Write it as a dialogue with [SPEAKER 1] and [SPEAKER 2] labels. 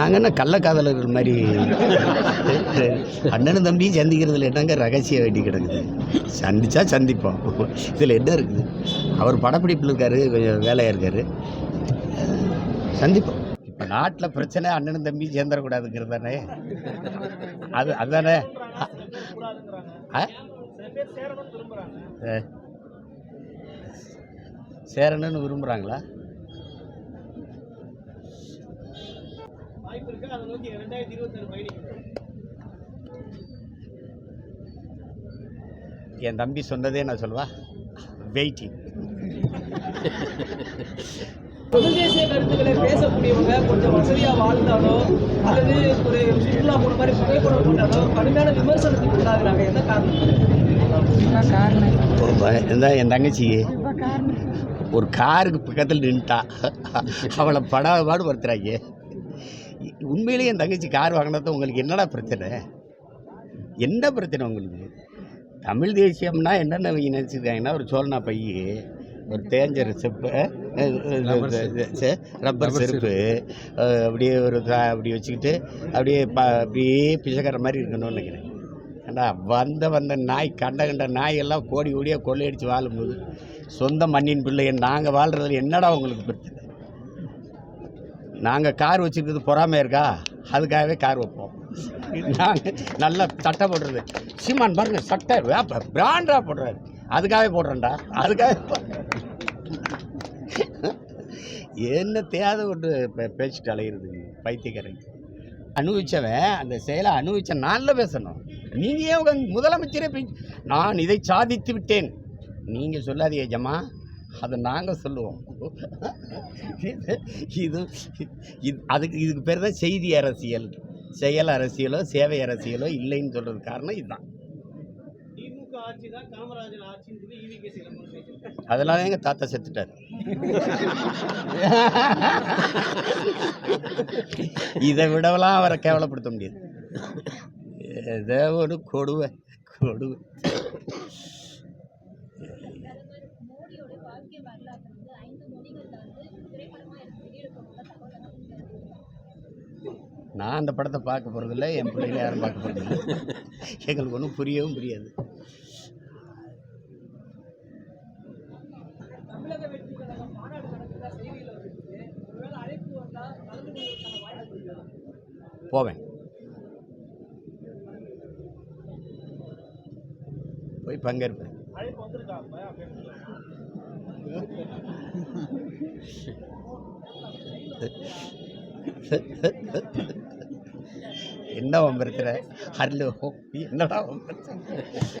[SPEAKER 1] நாங்கள் என்ன கள்ளக்காதலர்கள் மாதிரி? அண்ணனும் தம்பியும் சந்திக்கிறதுல என்னங்க ரகசியம் வேண்டி கிடக்குது? சந்திச்சா சந்திப்போம். இதில் என்ன இருக்குது? அவர் படப்பிடிப்பில் இருக்காரு கொஞ்சம் வேலையாக இருக்காரு. சந்திப்போம். இப்போ நாட்டில் பிரச்சனை அண்ணனும் தம்பியும் சேர்ந்துடக்கூடாதுங்கிறது தானே அது அதுதானே? ஆ? ஆ. சேரணும்னு விரும்புகிறாங்களா
[SPEAKER 2] வாய்ப்பு இருக்கு. அதை நோக்கி ரெண்டாயிரத்தி இருபத்தாறு பயணிக்கும்
[SPEAKER 1] என் தம்பி சொன்னதே நான் சொல்வா வெயிட்டிங்
[SPEAKER 2] தமிழ் தேசிய கருத்துக்களை பேசக்கூடியவங்க கொஞ்சம் வசதியா வாழ்ந்தாலோ அல்லது ஒரு சுற்றுலா போன மாதிரி புகைப்படம் போட்டாலோ கடுமையான விமர்சனத்துக்கு உள்ளாகுறாங்க என்ன காரணம்?
[SPEAKER 1] என் தங்கச்சி ஒரு காருக்கு பக்கத்தில் நின்ட்டா அவளை படாத பாடு படுத்துறாங்க உண்மையிலேயே என் தங்கச்சி கார் வாங்கினது உங்களுக்கு என்னடா பிரச்சனை? என்ன பிரச்சனை உங்களுக்கு? தமிழ் தேசியம்னா என்னென்ன நினச்சிருக்காங்கன்னா ஒரு சோழனா பைய ஒரு தேஞ்சர் செப்பு ரப்பர் செருப்பு. அப்படியே ஒரு அப்படி வச்சுக்கிட்டு அப்படியே ப அப்படியே பிச்சைக்கார மாதிரி இருக்கணும்னு நினைக்கிறேன். ஏண்டா வந்த வந்த நாய் கண்ட கண்ட நாய் எல்லாம் கோடி கோடியாக கொள்ளையடிச்சு வாழும்போது சொந்த மண்ணின் பிள்ளைய நாங்கள் வாழ்கிறதுல என்னடா உங்களுக்கு பிரச்சனை? நாங்கள் கார் வச்சுருக்கிறது பொறாமை இருக்கா? அதுக்காகவே கார் வைப்போம். நாங்கள் நல்லா சட்டை போடுறது. சீமான் பாருங்க சட்டை வேப்ப பிராண்டாக போடுறாரு. அதுக்காகவே போடுறேன்டா. அதுக்காக என்ன தேவை ஒன்று பேச்சுட்டு அலையிறது பைத்தியக்காரன். அனுபவிச்சவன் அந்த செயலை அனுபவிச்ச நாளில் பேசணும். நீங்கள் ஏன் முதலமைச்சரே நான் இதை சாதித்து விட்டேன். நீங்கள் சொல்லாதீங்க ஜம்மா. அதை நாங்கள் சொல்லுவோம். இது இது அதுக்கு இதுக்கு பேர் தான் செய்தி அரசியல். செயல் அரசியலோ சேவை அரசியலோ இல்லைன்னு சொல்கிறது காரணம் இதுதான்.
[SPEAKER 2] திமுக ஆட்சி தான் காமராஜர் ஆட்சின்னு சொல்லி ஈவி கே
[SPEAKER 1] அதனால எங்கள் தாத்தா செத்துட்டார். இதை விடவெல்லாம் அவரை கேவலப்படுத்த முடியாது. ஏதோ ஒரு கொடுவை கொடுவை. நான் அந்த படத்தை பார்க்க போகிறதில்ல என் பிள்ளைங்க யாரும் பார்க்க போகிறதில்ல எங்களுக்கு ஒன்றும் புரியவும் புரியாது. போவேன். போய் பங்கேற்பேன்.
[SPEAKER 2] அழைப்பு வந்திருக்கா அப்ப? அப்படின்னு
[SPEAKER 1] என்ன வம்பருத்துற ஹலோ என்னடா வம்பருத்துற